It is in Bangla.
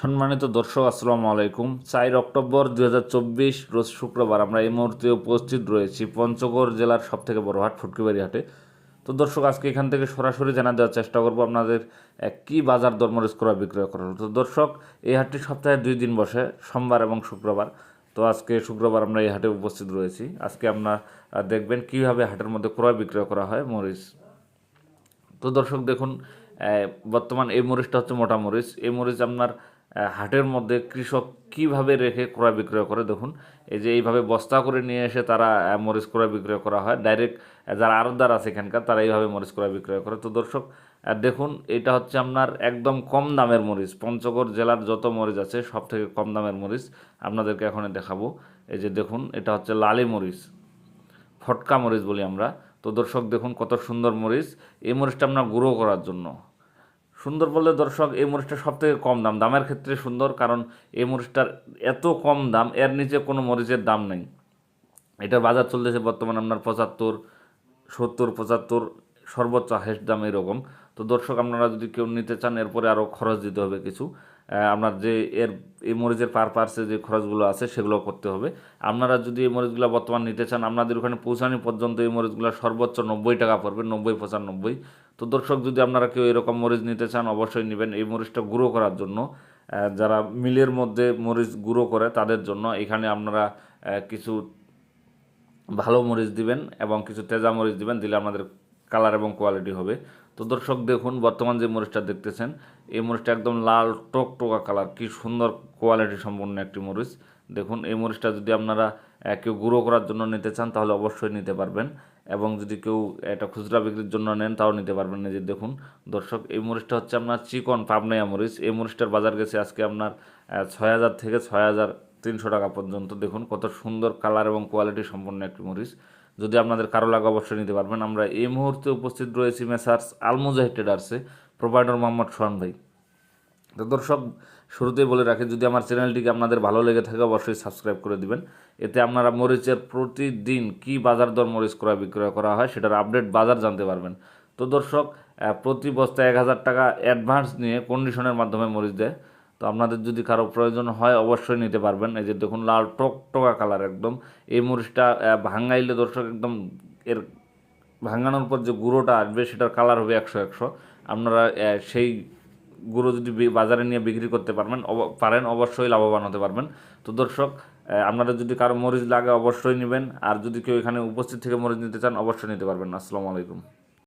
সম্মানিত দর্শক, আসসালামু আলাইকুম। চার অক্টোবর দু হাজার চব্বিশ, রোজ শুক্রবার আমরা এই মুহূর্তে উপস্থিত রয়েছি পঞ্চগড় জেলার সব থেকে বড় হাট, ফুটকিবাড়ি হাটে। তো দর্শক, আজকে এখান থেকে সরাসরি জানা দেওয়ার চেষ্টা করব আপনাদের কি বাজার দরমরিচ করা বিক্রয় করা হলো। তো দর্শক, এই হাটটি সপ্তাহে দুই দিন বসে, সোমবার এবং শুক্রবার। তো আজকে শুক্রবার আমরা এই হাটে উপস্থিত রয়েছি। আজকে আপনার দেখবেন কীভাবে হাটের মধ্যে ক্রয় বিক্রয় করা হয়, মরিচ। তো দর্শক, দেখুন বর্তমান এই মরিচটা হচ্ছে মোটা মরিচ। এই মরিচ আপনার হাটের মধ্যে কৃষক কীভাবে রেখে ক্রয় বিক্রয় করে? দেখুন, এই যে এইভাবে বস্তা করে নিয়ে এসে তারা মরিচ ক্রয় বিক্রয় করা হয়। ডাইরেক্ট যারা আড়তদার আছে এখানকার, তারা এইভাবে মরিচ ক্রয় বিক্রয় করে। তো দর্শক দেখুন, এটা হচ্ছে আপনার একদম কম দামের মরিচ। পঞ্চগড় জেলার যত মরিচ আছে সব থেকে কম দামের মরিচ আপনাদেরকে এখন দেখাবো। এই যে দেখুন, এটা হচ্ছে লালি মরিচ, ফটকা মরিচ বলি আমরা। তো দর্শক, দেখুন কত সুন্দর মরিচ। এই মরিচটা আপনার গুঁড়ো করার জন্য। সুন্দর বললে দর্শক, এই মরিচটা সব থেকে কম দাম। দামের ক্ষেত্রে সুন্দর, কারণ এই মরিচটার এত কম দাম, এর নিচে কোনো মরিচের দাম নেই। এটার বাজার চলতেছে বর্তমানে আপনার পঁচাত্তর, সত্তর, পঁচাত্তর, সর্বোচ্চ হাইস্ট দাম এরকম। তো দর্শক, আপনারা যদি কেউ নিতে চান, এরপরে আরও খরচ দিতে হবে কিছু। আপনার যে এর, এই মরিচের পার পার্সে যে খরচগুলো আছে, সেগুলো করতে হবে। আপনারা যদি এই মরিচগুলো বর্তমান নিতে চান, আপনাদের ওখানে পৌঁছানি পর্যন্ত এই মরিচগুলো সর্বোচ্চ নব্বই টাকা পড়বে, নব্বই, পঁচানব্বই। তো দর্শক, যদি আপনারা কেউ এরকম মরিচ নিতে চান, অবশ্যই নেবেন এই মরিচটা গুঁড়ো করার জন্য। যারা মিলের মধ্যে মরিচ গুঁড়ো করে তাদের জন্য এখানে আপনারা কিছু ভালো মরিচ দিবেন এবং কিছু তেজা মরিচ দিবেন, দিলে আমাদের কালার এবং কোয়ালিটি হবে। তো দর্শক, দেখুন, বর্তমান যে মরিচটা দেখতেছেন, এই মরিচটা একদম লাল টকটকা কালার। কি সুন্দর কোয়ালিটি সম্পন্ন একটি মরিচ। দেখুন, এই মরিচটা যদি আপনারা কেউ গুঁড়ো করার জন্য নিতে চান, তাহলে অবশ্যই নিতে পারবেন। এবং যদি কেউ এটা খুচরা বিক্রির জন্য নেন, তাও নিতে পারবেন। এই যে দেখুন, দর্শক, এই মরিচটা হচ্ছে আপনার চিকন পাবনাইয়া মরিচ। এই মরিচটার বাজার গেছে আজকে আপনার ছয় হাজার থেকে ছয় হাজার তিনশো টাকা পর্যন্ত। দেখুন, কত সুন্দর কালার এবং কোয়ালিটি সম্পন্ন একটি মরিচ। যদি আপনাদের কারও লাগে, অবশ্যই নিতে পারবেন। আমরা এই মুহূর্তে উপস্থিত রয়েছি মেসার্স আলমুজাহিদ ট্রেডার্সে, প্রোভাইডার মোহাম্মদ সোহান ভাই। তো দর্শক শুরুতেই বলে রাখি, যদি আমার চ্যানেলটিকে আপনাদের ভালো লেগে থাকে অবশ্যই সাবস্ক্রাইব করে দিবেন। এতে আপনারা মরিচের প্রতিদিন কি বাজার দর মরিচ ক্রয় বিক্রয় করা হয় সেটার আপডেট বাজার জানতে পারবেন। তো দর্শক প্রতি বস্তায় এক হাজার টাকা অ্যাডভান্স নিয়ে কন্ডিশনের মাধ্যমে মরিচ দেয়। তো আপনাদের যদি কারও প্রয়োজন হয় অবশ্যই নিতে পারবেন। এই যে দেখুন, লাল টকটকা কালার একদম। এই মরিচটা ভাঙাইলে দর্শক একদম এর ভাঙানোর পর যে গুঁড়োটা আসবে সেটার কালার হবে একশো একশো। আপনারা সেই গুঁড়ো যদি বাজারে নিয়ে বিক্রি করতে পারবেন পারেন, অবশ্যই লাভবান হতে পারবেন। তো দর্শক আপনারা যদি কারও মরিচ লাগে অবশ্যই নেবেন, আর যদি কেউ এখানে উপস্থিত থেকে মরিচ নিতে চান, অবশ্যই নিতে পারবেন। আসসালামু আলাইকুম।